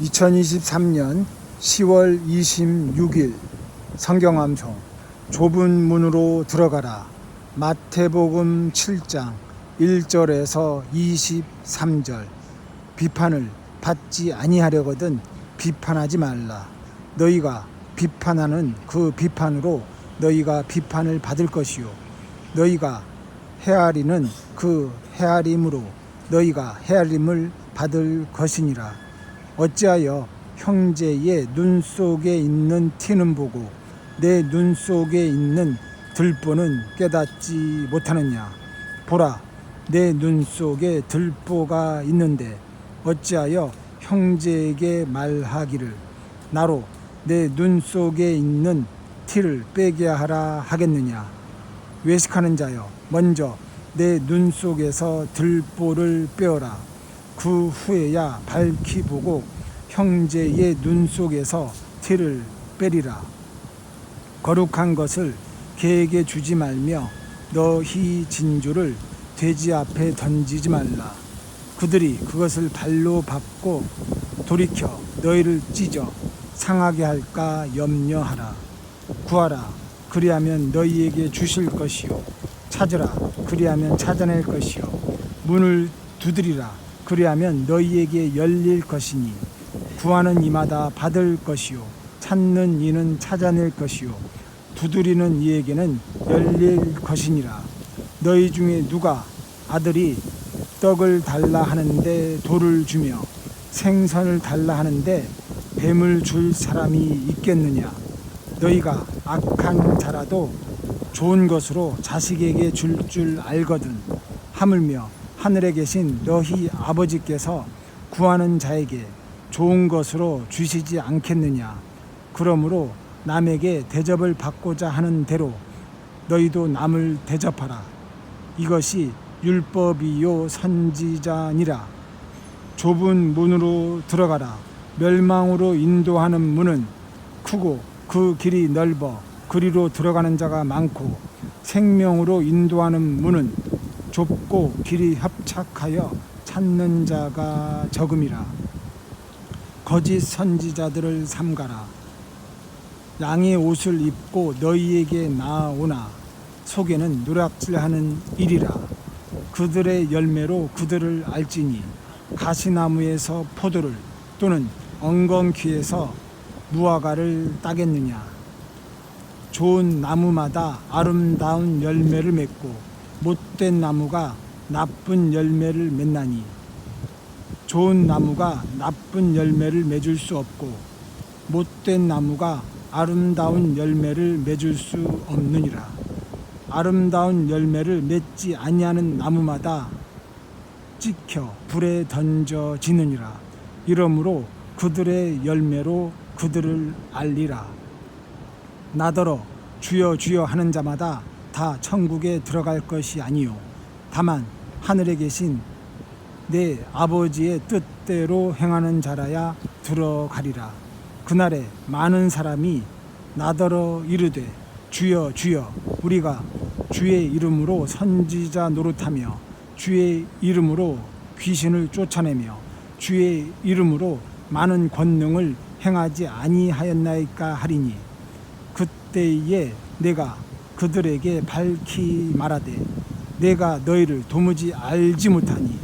2023년 10월 26일 성경암송 좁은 문으로 들어가라. 마태복음 7장 1절에서 23절. 비판을 받지 아니하려거든 비판하지 말라. 너희가 비판하는 그 비판으로 너희가 비판을 받을 것이요. 너희가 헤아리는 그 헤아림으로 너희가 헤아림을 받을 것이니라 어찌하여 형제의 눈 속에 있는 티는 보고 내 눈 속에 있는 들보는 깨닫지 못하느냐? 보라 내 눈 속에 들보가 있는데 어찌하여 형제에게 말하기를? 나로 내 눈 속에 있는 티를 빼게 하라 하겠느냐? 외식하는 자여 먼저 내 눈 속에서 들보를 빼어라 그 후에야 밝히 보고 형제의 눈 속에서 티를 빼리라. 거룩한 것을 개에게 주지 말며 너희 진주를 돼지 앞에 던지지 말라. 그들이 그것을 발로 밟고 돌이켜 너희를 찢어 상하게 할까 염려하라. 구하라. 그리하면 너희에게 주실 것이요. 찾으라. 그리하면 찾아낼 것이요. 문을 두드리라 그리하면 너희에게 열릴 것이니 구하는 이마다 받을 것이요 찾는 이는 찾아낼 것이요 두드리는 이에게는 열릴 것이니라. 너희 중에 누가 아들이 떡을 달라 하는데 돌을 주며 생선을 달라 하는데 뱀을 줄 사람이 있겠느냐? 너희가 악한 자라도 좋은 것으로 자식에게 줄 줄 알거든. 하물며 하늘에 계신 너희 아버지께서 구하는 자에게 좋은 것으로 주시지 않겠느냐? 그러므로 남에게 대접을 받고자 하는 대로 너희도 남을 대접하라. 이것이 율법이요 선지자니라. 좁은 문으로 들어가라. 멸망으로 인도하는 문은 크고 그 길이 넓어 그리로 들어가는 자가 많고 생명으로 인도하는 문은 좁고 길이 협착하여 찾는 자가 적음이라. 거짓 선지자들을 삼가라. 양의 옷을 입고 너희에게 나아오나. 속에는 누락질하는 일이라. 그들의 열매로 그들을 알지니 가시나무에서 포도를 또는 엉겅퀴에서 무화과를 따겠느냐. 좋은 나무마다 아름다운 열매를 맺고 못된 나무가 나쁜 열매를 맺나니 좋은 나무가 나쁜 열매를 맺을 수 없고 못된 나무가 아름다운 열매를 맺을 수 없느니라. 아름다운 열매를 맺지 아니하는 나무마다 찍혀 불에 던져지느니라. 이러므로 그들의 열매로 그들을 알리라. 나더러 주여 주여 하는 자마다 다 천국에 들어갈 것이 아니요. 다만 하늘에 계신 내 아버지의 뜻대로 행하는 자라야 들어가리라. 그날에 많은 사람이 나더러 이르되 주여 주여 우리가 주의 이름으로 선지자 노릇하며 주의 이름으로 귀신을 쫓아내며 주의 이름으로 많은 권능을 행하지 아니하였나이까 하리니 그때에 내가 그들에게 밝히 말하되 내가 너희를 도무지 알지 못하니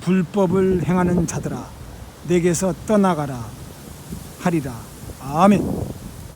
불법을 행하는 자들아 내게서 떠나가라 하리라. 아멘